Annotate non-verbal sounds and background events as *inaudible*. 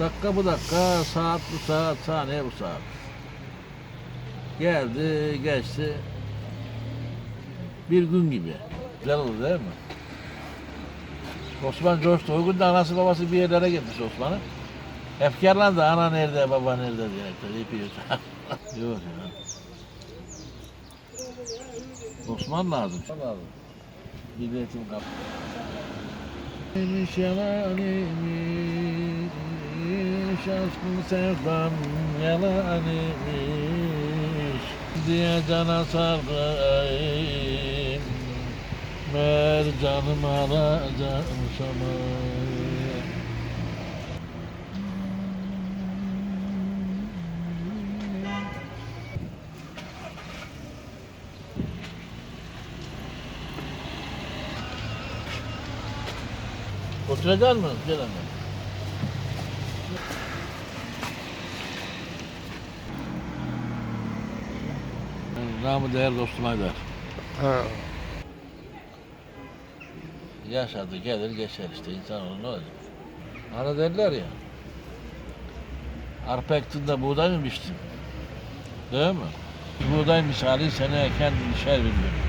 Dakika bu dakika, saat bu saat, saniye bu saat. Geldi, geçti. Bir gün gibi. Güzel oldu değil mi? Osman coştu. O gün de anası babası bir yerlere gitmiş Osman'ı. Efkarlandı. Ana nerede, baba nerede diyerekten. İpi *laughs* Yok ya. Osman lazım. Osman lazım. Milliyetim kap. Neymiş yalan imiş Aşkım sevdam yalan imiş Diye cana sardım Mer canım alacağım sana Oturacak mısın? Gel hemen. Namı değer dostum Haydar. Ha. Yaşadı gelir geçer işte insan olur ne olacak? Hani derler ya. Arpa ektiğinde buğday mı biçtin? Değil mi? Buğday misali sene eken bir gün.